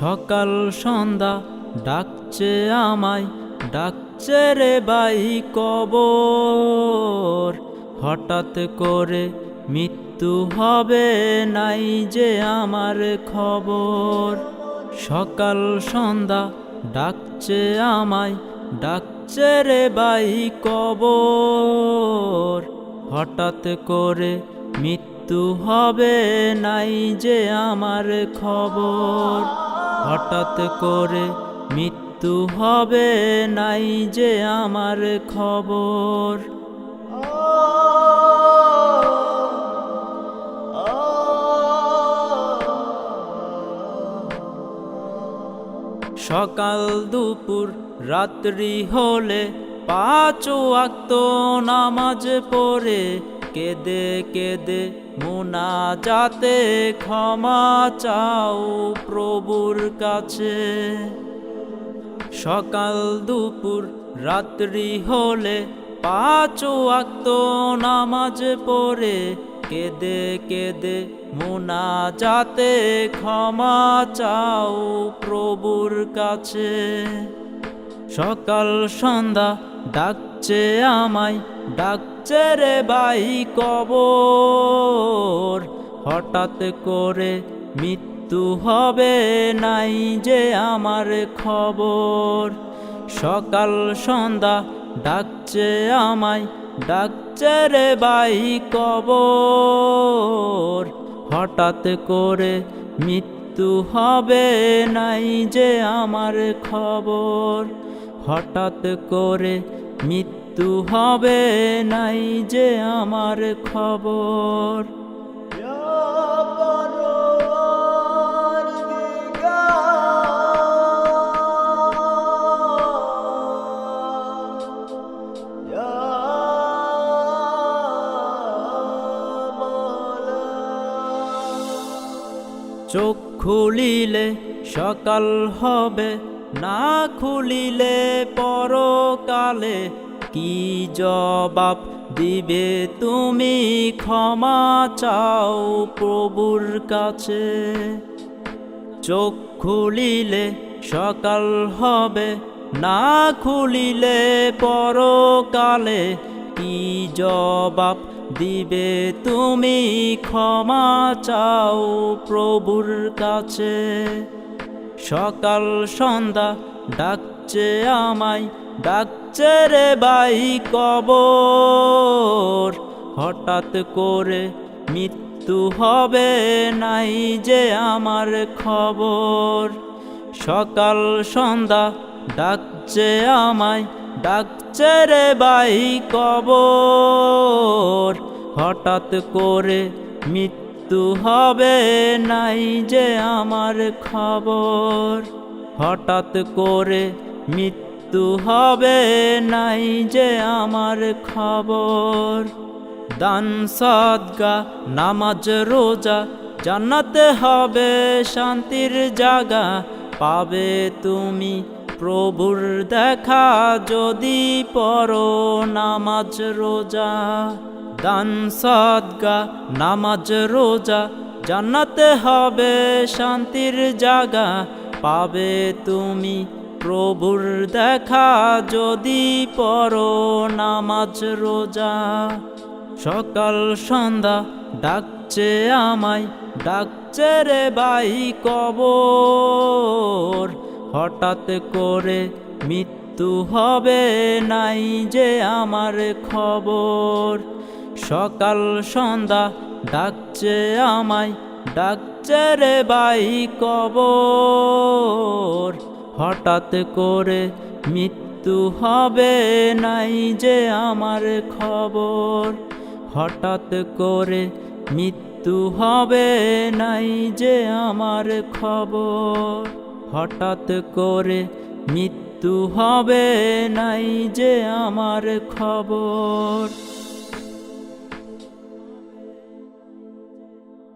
সকাল সন্ধ্যা ডাকছে আমায়, ডাকছে রে বাই কবর। হঠাৎ করে মৃত্যু হবে নাই যে আমার খবর। সকাল সন্ধ্যা ডাকছে আমায়, ডাকছে রে বাই কবর। হঠাৎ করে মৃত্যু হবে নাই যে আমার খবর। হঠাৎ করে মৃত্যু হবে নাই যে আমার খবর। সকাল দুপুর রাত্রি হলে পাঁচ আক্ত নামাজ পড়ে কেদে কেদে মুনা যাতে ক্ষমা চাও প্রভুর কাছে। সকাল দুপুর রাত্রি হলে পাঁচ আক্ত নামাজ পড়ে, কেদে কেদে মুনা যাতে ক্ষমা চাও প্রভুর কাছে। সকাল সন্ধ্যা ডাকছে আমায় ডাকছে রে বাই কবর। হঠাৎ করে মৃত্যু হবে নাই যে আমার খবর। সকাল সন্ধ্যা ডাকছে আমায়, ডাকছে রে বাই কবর। হঠাৎ করে মৃত্যু হবে নাই যে আমার খবর। হঠাৎ করে মৃত্যু হবে নাই যে আমার খবর। চোখ খুলিলে সকাল হবে না খুলিলে পরকালে কি জবাব দিবে তুমি? ক্ষমা চাও প্রভুর কাছে। চোখ খুলিলে সকাল হবে, না খুলিলে পরকালে কি জবাব দিবে তুমি? ক্ষমা চাও প্রভুর কাছে। সকাল, সন্ধ্যা ডাকছে আমায়, ডাকছে রে বাই কবর। হঠাৎ করে মৃত্যু হবে নাই যে আমার খবর। সকাল সন্ধ্যা ডাকছে আমায়, ডাকছে রে বাই কবর। হঠাৎ করে মৃত্যু হবে নাই যে আমার খবর। হঠাৎ করে মৃত্যু হবে নাই যে আমার খবর। দান সদগা নামাজ, রোজা, জান্নাতে হবে, শান্তির জাগা পাবে তুমি। প্রভুর দেখা যদি পড়ো নামাজ, রোজা, দান সদগা নামাজ, রোজা, জান্নাতে হবে, শান্তির জাগা পাবে তুমি প্রভুর দেখা যদি পড়ো নামাজ রোজা। সকাল সন্ধ্যা ডাকছে আমায়, ডাকছে রে বাই কবর। হঠাৎ করে মৃত্যু হবে নাই যে আমার খবর। সকাল সন্ধ্যা ডাকছে আমায় ডাকছে রে বাই কবর। হঠাৎ করে মৃত্যু হবে নাই যে আমার খবর। হঠাৎ করে মৃত্যু হবে নাই যে আমার খবর। হঠাৎ করে মৃত্যু হবে নাই যে আমার খবর।